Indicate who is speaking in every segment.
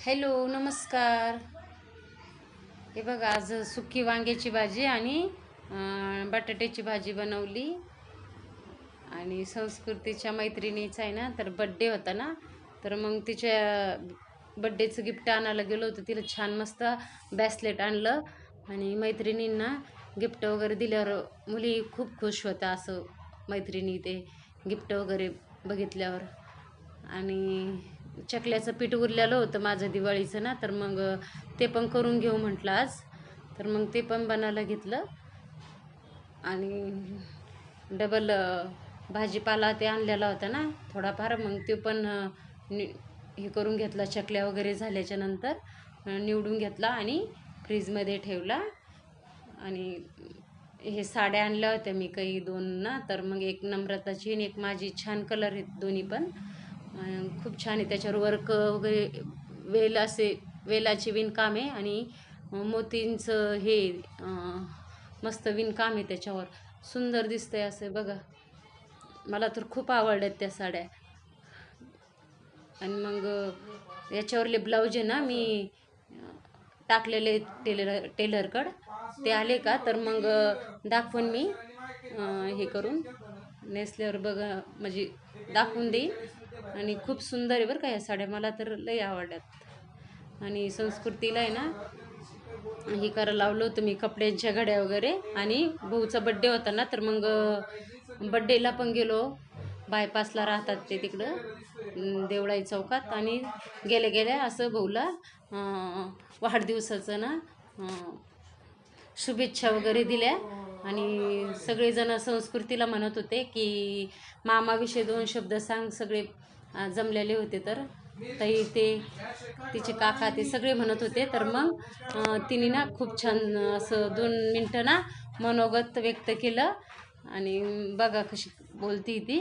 Speaker 1: Hello नमस्कार. हे बघा आज सुकी वांग्याची भाजी आणि बटाट्याची भाजी बनवली. आणि संस्कृतीच्या मैत्रिणीचा आहे ना तर बड्डे होता ना तर मग तिच्या बड्डेचं गिफ्ट आणायला गेलो होतो. तिला छान मस्त बॅसलेट आणलं आणि मैत्रिणींना गिफ्ट वगैरे दिल्यावर मुली खूप खुश होत्या असं मैत्रिणी ते गिफ्ट वगैरे बघितल्यावर. आणि चकल्याचं पीठ उरलेलं होतं माझं दिवाळीचं ना तर मग ते पण करून घेऊ म्हटलं आज. तर मग ते पण बनायला घेतलं. आणि डबल भाजीपाला ते आणलेला होता ना थोडाफार. मग ते पण नि हे करून घेतला चकल्या वगैरे झाल्याच्यानंतर निवडून घेतला आणि फ्रीजमध्ये ठेवला. आणि हे साड्या आणल्या होत्या मी काही दोन ना तर मग एक नम्रताची आणि एक माझी छान कलर आहेत दोन्ही पण. खूप छान आहे. त्याच्यावर वर्क वगैरे वेल असे वेलाचे विणकाम आहे आणि मोतींचं हे मस्त विणकाम आहे त्याच्यावर. सुंदर दिसतंय असं बघा. मला तर खूप आवडल्यात त्या साड्या. आणि मग याच्यावरले ब्लाऊज आहे ना मी टाकलेले टेलर टेलरकडं ते आले का? तर मग दाखवून मी हे करून. नेसल्यावर बघा म्हणजे दाखवून देईन. आणि खूप सुंदर आहे बरं का या साड्या. मला तर लई आवडल्यात. आणि संस्कृतीला आहे ना हे करा लावलं होतं मी कपड्यांच्या घड्या वगैरे. आणि भाऊचा बड्डे होता ना तर मग बड्डेला पण गेलो. बायपासला राहतात ते तिकडं देवळाई चौकात. आणि गेल्या गेल्या असं भाऊला वाढदिवसाचं ना शुभेच्छा वगैरे दिल्या. आणि सगळेजण संस्कृतीला म्हणत होते की मामाविषयी दोन शब्द सांग सगळे जमलेले होते तर. ताई ते तिचे काका ते सगळे म्हणत होते. तर मग तिने ना खूप छान असं दोन मिनटं ना मनोगत व्यक्त केलं. आणि बघा कशी बोलती ती.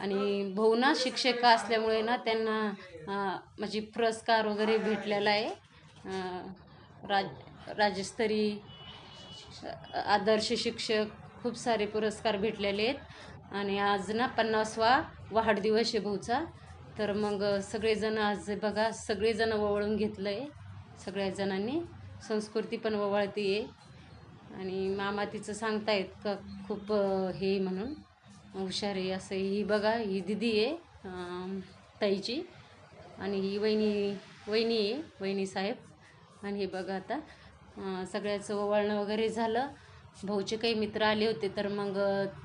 Speaker 1: आणि भाऊ ना शिक्षक असल्यामुळे ना त्यांना म्हणजे पुरस्कार वगैरे भेटलेला आहे. राज राज्यस्तरीय आदर्श शिक्षक खूप सारे पुरस्कार भेटलेले आहेत. आणि आज ना पन्नासवा वाढदिवस आहे भाऊचा. तर मग सगळेजण आज बघा सगळेजण ओवाळून घेतलं आहे सगळ्या जणांनी संस्कृती पण ओवाळती आहे आणि मामा तिचं सांगतायत का खूप हे म्हणून. हुशार आहे असं. ही बघा ही दिदी आहे ताईची. आणि ही वहिनी वहिनी आहे वहिनी साहेब. आणि हे बघा आता सगळ्याचं ओवाळणं वगैरे झालं. भाऊचे काही मित्र आले होते तर मग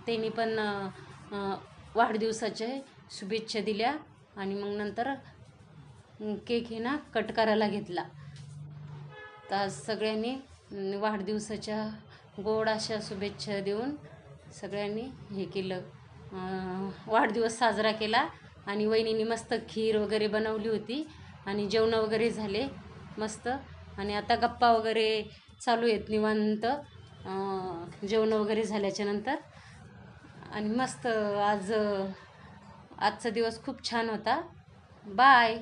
Speaker 1: त्यांनी पण वाढदिवसाचे शुभेच्छा दिल्या आणि मग नंतर केक हे ना कट करायला घेतला. तर सगळ्यांनी वाढदिवसाच्या गोड अशा शुभेच्छा देऊन सगळ्यांनी हे केलं. वाढदिवस साजरा केला आणि वहिनीने मस्त खीर वगैरे बनवली होती आणि जेवणं वगैरे झाले. मस्त आणि आता गप्पा वगैरे चालू आहेत निवांत. जेवण जेवणं वगैरे झाल्याच्यानंतर. आणि मस्त आज आजचा दिवस खूप छान होता. बाय.